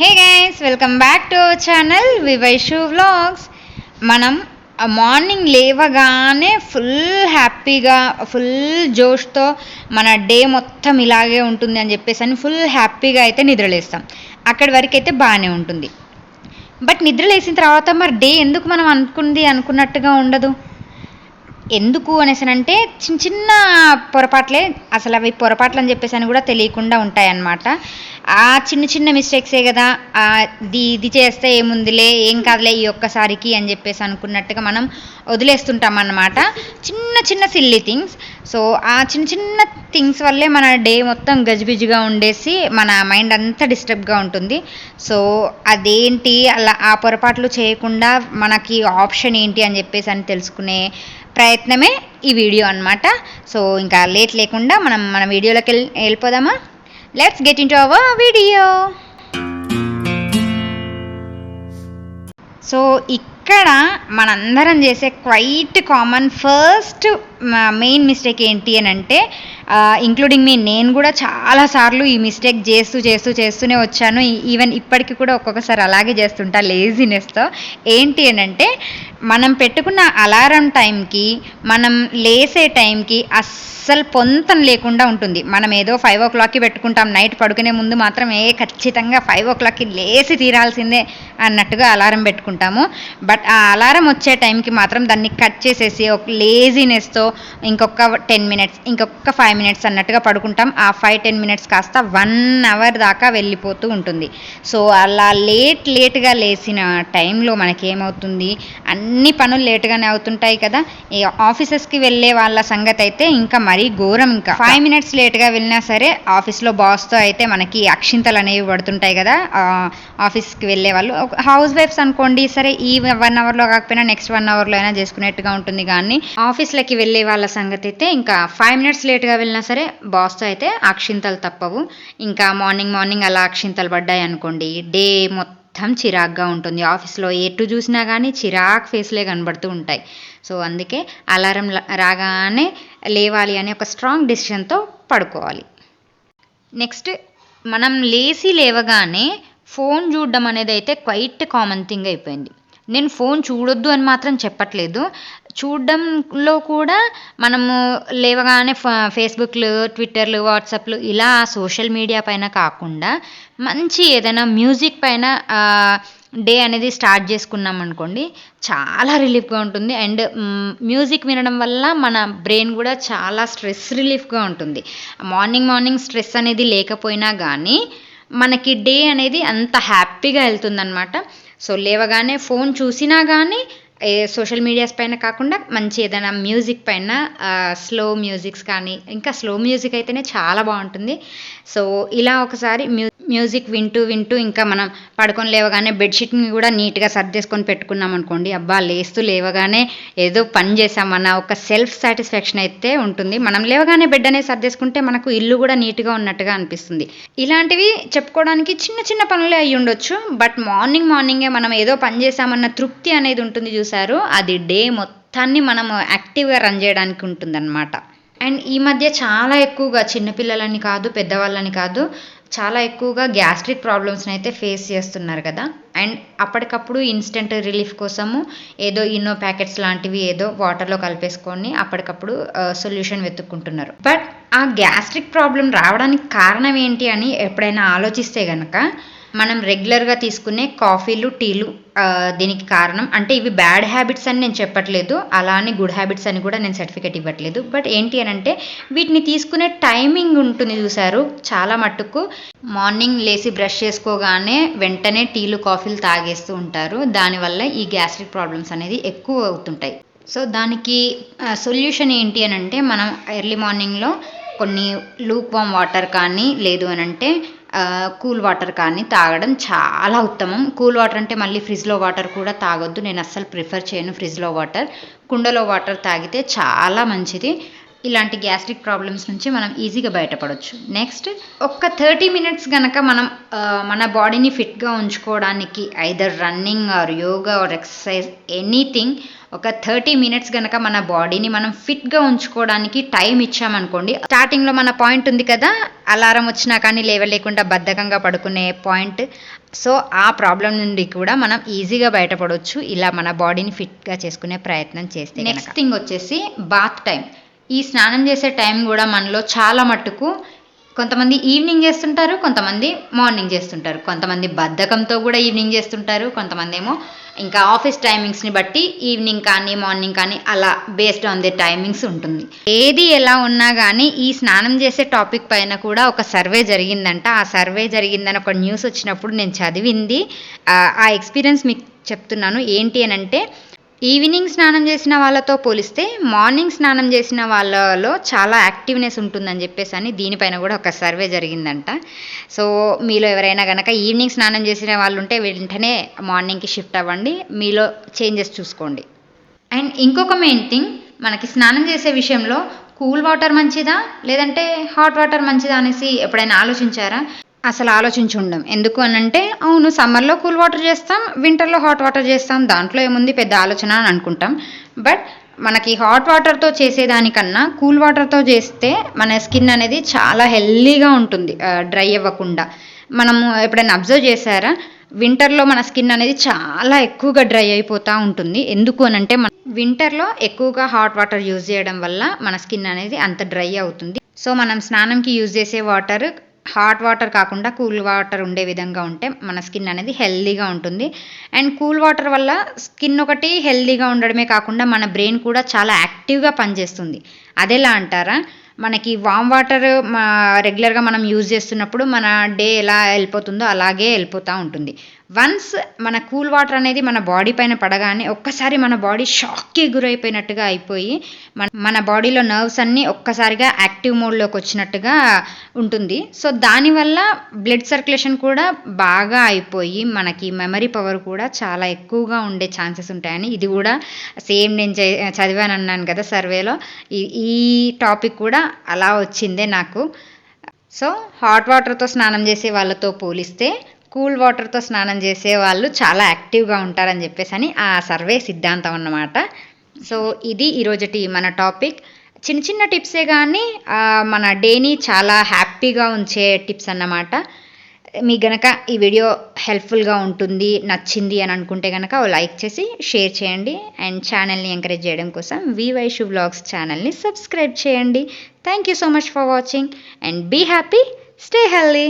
Hey guys welcome back to our channel Vivaishu vlogs. మనం morning లేవగానే full హ్యాపీగా full జోష్తో మన డే మొత్తం ఇలాగే ఉంటుంది అని చెప్పేసి అని ఫుల్ హ్యాపీగా అయితే నిద్రలేస్తాం. అక్కడి వరకు అయితే బాగానే ఉంటుంది. బట్ నిద్రలేసిన తర్వాత మరి డే ఎందుకు మనం అనుకుంది అనుకున్నట్టుగా ఉండదు? ఎందుకు అనేసి అంటే చిన్న చిన్న పొరపాట్లే అసలు అవి పొరపాట్లు అని చెప్పేసి అని కూడా తెలియకుండా ఉంటాయన్నమాట. ఆ చిన్న చిన్న మిస్టేక్సే కదా ఇది ఇది చేస్తే ఏముందిలే ఏం కాదులే ఈ ఒక్కసారికి అని చెప్పేసి అనుకున్నట్టుగా మనం వదిలేస్తుంటాం అన్నమాట చిన్న చిన్న సిల్లీ థింగ్స్ సో ఆ చిన్న చిన్న థింగ్స్ వల్లే మన డే మొత్తం గజిబిజిగా ఉండేసి మన మైండ్ అంతా డిస్టర్బ్గా ఉంటుంది. సో అదేంటి అలా ఆ పొరపాట్లు చేయకుండా మనకి ఆప్షన్ ఏంటి అని చెప్పేసి అని తెలుసుకునే ప్రయత్నమే ఈ వీడియో అన్నమాట. సో ఇంకా లేట్ లేకుండా మనం మన వీడియోలోకి వెళ్ళి వెళ్ళిపోదామా? Let's get into our video so ఇక్కడ మనందరం చేసే quite common first main mistake ఏంటి అని అంటే ఇంక్లూడింగ్ మీ నేను కూడా చాలాసార్లు ఈ మిస్టేక్ చేస్తూ చేస్తూ చేస్తూనే వచ్చాను. ఈవెన్ ఇప్పటికి కూడా ఒక్కొక్కసారి అలాగే చేస్తుంటా లేజినెస్తో ఏంటి అని అంటే మనం పెట్టుకున్న అలారం టైంకి మనం లేసే టైంకి అస్సలు పొంతం లేకుండా ఉంటుంది. మనం ఏదో ఫైవ్ ఓ క్లాక్కి పెట్టుకుంటాం నైట్ పడుకునే ముందు మాత్రం ఏ ఖచ్చితంగా ఫైవ్ ఓ క్లాక్కి లేసి తీరాల్సిందే అన్నట్టుగా అలారం పెట్టుకుంటాము. బట్ ఆ అలారం వచ్చే టైంకి మాత్రం దాన్ని కట్ చేసేసి ఒక లేజినెస్తో ఇంకొక టెన్ మినిట్స్ ఇంకొక ఫైవ్ మినిట్స్ అన్నట్టుగా పడుకుంటాం. ఆ ఫైవ్ టెన్ మినిట్స్ కాస్త వన్ అవర్ దాకా వెళ్ళిపోతూ ఉంటుంది. సో అలా లేట్ లేట్గా లేచిన టైంలో మనకి ఏమవుతుంది అన్ని పనులు లేట్గానే అవుతుంటాయి కదా. ఈ ఆఫీసెస్కి వెళ్ళే వాళ్ళ సంగతి అయితే ఇంకా మరీ ఘోరం ఇంకా. ఫైవ్ మినిట్స్ లేట్గా వెళ్ళినా సరే ఆఫీస్లో బాస్తో అయితే మనకి అక్షింతలు అనేవి పడుతుంటాయి కదా. ఆఫీస్కి వెళ్ళే వాళ్ళు. హౌస్ వైఫ్స్ అనుకోండి సరే ఈ వన్ అవర్లో కాకపోయినా నెక్స్ట్ వన్ అవర్లో అయినా చేసుకునేట్టుగా ఉంటుంది కానీ ఆఫీస్లకి వెళ్ళే వాళ్ళ సంగతి అయితే ఇంకా ఫైవ్ మినిట్స్ లేట్గా వెళ్ళినా సరే బాస్తో అయితే అక్షింతలు తప్పవు. ఇంకా మార్నింగ్ మార్నింగ్ అలా అక్షింతలు పడ్డాయి అనుకోండి డే మొత్తం చిరాగ్గా ఉంటుంది. ఆఫీస్లో ఎటు చూసినా కానీ చిరాక్ ఫేస్లే కనబడుతూ ఉంటాయి. సో అందుకే అలారం రాగానే లేవాలి అనే ఒక స్ట్రాంగ్ డెసిషన్తో పడుకోవాలి. నెక్స్ట్ మనం లేచి లేవగానే ఫోన్ చూడడం అనేది అయితే క్వైట్ కామన్ థింగ్ అయిపోయింది. నేను ఫోన్ చూడొద్దు అని మాత్రం చెప్పట్లేదు. చూడడంలో కూడా మనము లేవగానే ఫేస్బుక్లు ట్విట్టర్లు వాట్సాప్లు ఇలా సోషల్ మీడియా పైన కాకుండా మంచి ఏదైనా మ్యూజిక్ పైన డే అనేది స్టార్ట్ చేసుకున్నాం అనుకోండి చాలా రిలీఫ్గా ఉంటుంది. అండ్ మ్యూజిక్ వినడం వల్ల మన బ్రెయిన్ కూడా చాలా స్ట్రెస్ రిలీఫ్గా ఉంటుంది. మార్నింగ్ మార్నింగ్ స్ట్రెస్ అనేది లేకపోయినా కానీ మనకి డే అనేది అంత హ్యాపీగా వెళ్తుందనమాట సో లేవగానే ఫోన్ చూసినా కానీ ఏ సోషల్ మీడియాస్ పైన కాకుండా మంచి ఏదైనా మ్యూజిక్ పైన స్లో మ్యూజిక్స్ కానీ ఇంకా స్లో మ్యూజిక్ అయితేనే చాలా బాగుంటుంది. సో ఇలా ఒకసారి మ్యూ మ్యూజిక్ వింటూ వింటూ ఇంకా మనం పడుకొని లేవగానే బెడ్షీట్ని కూడా నీట్గా సర్దేసుకొని పెట్టుకున్నాం అనుకోండి అబ్బా లేస్తూ లేవగానే ఏదో పని చేసామన్న ఒక సెల్ఫ్ సాటిస్ఫాక్షన్ అయితే ఉంటుంది. మనం లేవగానే బెడ్ అనేది సర్దేసుకుంటే మనకు ఇల్లు కూడా నీట్గా ఉన్నట్టుగా అనిపిస్తుంది. ఇలాంటివి చెప్పుకోవడానికి చిన్న చిన్న పనులే అయ్యి ఉండొచ్చు బట్ మార్నింగ్ మార్నింగే మనం ఏదో పని చేసామన్న తృప్తి అనేది ఉంటుంది చూసారు అది డే మొత్తాన్ని మనం యాక్టివ్గా రన్ చేయడానికి ఉంటుందన్నమాట. అండ్ ఈ మధ్య చాలా ఎక్కువగా చిన్నపిల్లలని కాదు పెద్దవాళ్ళని కాదు చాలా ఎక్కువగా గ్యాస్ట్రిక్ ప్రాబ్లమ్స్ని అయితే ఫేస్ చేస్తున్నారు కదా. అండ్ అప్పటికప్పుడు ఇన్స్టెంట్ రిలీఫ్ కోసము ఏదో ఇన్నో ప్యాకెట్స్ లాంటివి ఏదో వాటర్లో కలిపేసుకొని అప్పటికప్పుడు సొల్యూషన్ వెతుక్కుంటున్నారు. బట్ ఆ గ్యాస్ట్రిక్ ప్రాబ్లం రావడానికి కారణం ఏంటి అని ఎప్పుడైనా ఆలోచిస్తే కనుక మనం రెగ్యులర్గా తీసుకునే కాఫీలు టీలు దీనికి కారణం. అంటే ఇవి బ్యాడ్ హ్యాబిట్స్ అని నేను చెప్పట్లేదు. అలానే గుడ్ హ్యాబిట్స్ అని కూడా నేను సర్టిఫికేట్ ఇవ్వట్లేదు. బట్ ఏంటి అని అంటే వీటిని తీసుకునే టైమింగ్ ఉంటుంది చూసారు చాలా మట్టుకు మార్నింగ్ లేచి బ్రష్ చేసుకోగానే వెంటనే టీలు కాఫీలు తాగేస్తూ ఉంటారు. దానివల్ల ఈ గ్యాస్ట్రిక్ ప్రాబ్లమ్స్ అనేది ఎక్కువ అవుతుంటాయి. సో దానికి సొల్యూషన్ ఏంటి అని అంటే మనం ఎర్లీ మార్నింగ్లో కొన్ని లూక్ వామ్ వాటర్ కానీ లేదు అని అంటే కూల్ వాటర్ కానీ తాగడం చాలా ఉత్తమం. కూల్ వాటర్ అంటే మళ్ళీ ఫ్రిడ్జ్లో వాటర్ కూడా తాగొద్దు. నేను అస్సలు ప్రిఫర్ చేయను ఫ్రిడ్జ్లో వాటర్. కుండలో వాటర్ తాగితే చాలా మంచిది. ఇలాంటి గ్యాస్ట్రిక్ ప్రాబ్లమ్స్ నుంచి మనం ఈజీగా బయటపడవచ్చు నెక్స్ట్ ఒక్క థర్టీ మినిట్స్ కనుక మనం మన బాడీని ఫిట్గా ఉంచుకోవడానికి either running or yoga or exercise anything ఒక థర్టీ మినిట్స్ కనుక మన బాడీని మనం ఫిట్గా ఉంచుకోవడానికి టైం ఇచ్చామనుకోండి స్టార్టింగ్లో మన పాయింట్ ఉంది కదా అలారం వచ్చినా కానీ లేవలేకుండా బద్ధకంగా పడుకునే పాయింట్ సో ఆ ప్రాబ్లం నుండి కూడా మనం ఈజీగా బయటపడవచ్చు ఇలా మన బాడీని ఫిట్గా చేసుకునే ప్రయత్నం చేస్తే నెక్స్ట్ థింగ్ వచ్చేసి బాత్ టైం ఈ స్నానం చేసే టైం కూడా మనలో చాలా మట్టుకు కొంతమంది ఈవినింగ్ చేస్తుంటారు కొంతమంది మార్నింగ్ చేస్తుంటారు. కొంతమంది బద్ధకంతో కూడా ఈవినింగ్ చేస్తుంటారు కొంతమంది ఏమో ఇంకా ఆఫీస్ టైమింగ్స్ని బట్టి ఈవినింగ్ కానీ మార్నింగ్ కానీ అలా బేస్డ్ ఆన్ ది టైమింగ్స్ ఉంటుంది. ఏది ఎలా ఉన్నా కానీ ఈ స్నానం చేసే టాపిక్ పైన కూడా ఒక సర్వే జరిగిందంట. ఆ సర్వే జరిగిందని ఒక న్యూస్ వచ్చినప్పుడు నేను చదివింది. ఆ, ఆ ఎక్స్పీరియన్స్ మీకు చెప్తున్నాను. ఏంటి అని అంటే ఈవినింగ్ స్నానం చేసిన వాళ్ళతో పోలిస్తే మార్నింగ్ స్నానం చేసిన వాళ్ళలో చాలా యాక్టివ్నెస్ ఉంటుందని చెప్పేసి అని దీనిపైన కూడా ఒక సర్వే జరిగిందంట. సో మీలో ఎవరైనా కనుక ఈవినింగ్ స్నానం చేసిన వాళ్ళు ఉంటే వెంటనే మార్నింగ్కి షిఫ్ట్ అవ్వండి మీలో చేంజెస్ చూసుకోండి. అండ్ ఇంకొక మెయిన్ థింగ్ మనకి స్నానం చేసే విషయంలో కూల్ వాటర్ మంచిదా లేదంటే హాట్ వాటర్ మంచిదా అనేసి ఎప్పుడైనా ఆలోచించారా? అసలు ఆలోచించి ఉండం. ఎందుకు అని అంటే అవును సమ్మర్లో కూల్ వాటర్ చేస్తాం వింటర్లో హాట్ వాటర్ చేస్తాం దాంట్లో ఏముంది పెద్ద ఆలోచన అని అనుకుంటాం. బట్ మనకి హాట్ వాటర్తో చేసేదానికన్నా కూల్ వాటర్తో చేస్తే మన స్కిన్ అనేది చాలా హెల్దీగా ఉంటుంది డ్రై అవ్వకుండా. మనము ఎప్పుడైనా అబ్జర్వ్ చేశారా? వింటర్లో మన స్కిన్ అనేది చాలా ఎక్కువగా డ్రై అయిపోతూ ఉంటుంది. ఎందుకు అని అంటే మన వింటర్లో ఎక్కువగా హాట్ వాటర్ యూజ్ చేయడం వల్ల మన స్కిన్ అనేది అంత డ్రై అవుతుంది. సో మనం స్నానంకి యూజ్ చేసే వాటర్ హాట్ వాటర్ కాకుండా కూల్ వాటర్ ఉండే విధంగా ఉంటే మన స్కిన్ అనేది హెల్దీగా ఉంటుంది. అండ్ కూల్ వాటర్ వల్ల స్కిన్ ఒకటి హెల్దీగా ఉండడమే కాకుండా మన బ్రెయిన్ కూడా చాలా యాక్టివ్గా పనిచేస్తుంది. అదెలా అంటారా? మనకి వామ్ వాటర్ మా రెగ్యులర్గా మనం యూజ్ చేస్తున్నప్పుడు మన డే ఎలా వెళ్ళిపోతుందో అలాగే వెళ్ళిపోతూ ఉంటుంది. వన్స్ మన కూల్ వాటర్ అనేది మన బాడీ పైన పడగానే ఒక్కసారి మన బాడీ షాక్కి గురైపోయినట్టుగా అయిపోయి మన మన బాడీలో నర్వ్స్ అన్నీ ఒక్కసారిగా యాక్టివ్ మోడ్లోకి వచ్చినట్టుగా ఉంటుంది. సో దానివల్ల బ్లడ్ సర్క్యులేషన్ కూడా బాగా అయిపోయి మనకి మెమరీ పవర్ కూడా చాలా ఎక్కువగా ఉండే ఛాన్సెస్ ఉంటాయని ఇది కూడా సేమ్ నేను చదివాను అన్నాను కదా సర్వేలో. ఈ ఈ టాపిక్ కూడా అలా వచ్చిందే నాకు. సో హాట్ వాటర్తో స్నానం చేసే వాళ్ళతో పోలిస్తే కూల్ వాటర్తో స్నానం చేసే వాళ్ళు చాలా యాక్టివ్గా ఉంటారని చెప్పేసి అని ఆ సర్వే సిద్ధాంతం అన్నమాట. సో ఇది ఈరోజుటి మన టాపిక్. చిన్న చిన్న టిప్సే కానీ మన డేని చాలా హ్యాపీగా ఉంచే టిప్స్ అన్నమాట. మీ గనక ఈ వీడియో హెల్ప్ఫుల్గా ఉంటుంది నచ్చింది అని అనుకుంటే కనుక లైక్ చేసి షేర్ చేయండి. అండ్ ఛానల్ని ఎంకరేజ్ చేయడం కోసం వివైషు బ్లాగ్స్ ఛానల్ని సబ్స్క్రైబ్ చేయండి. Thank you so much for watching and be happy stay healthy!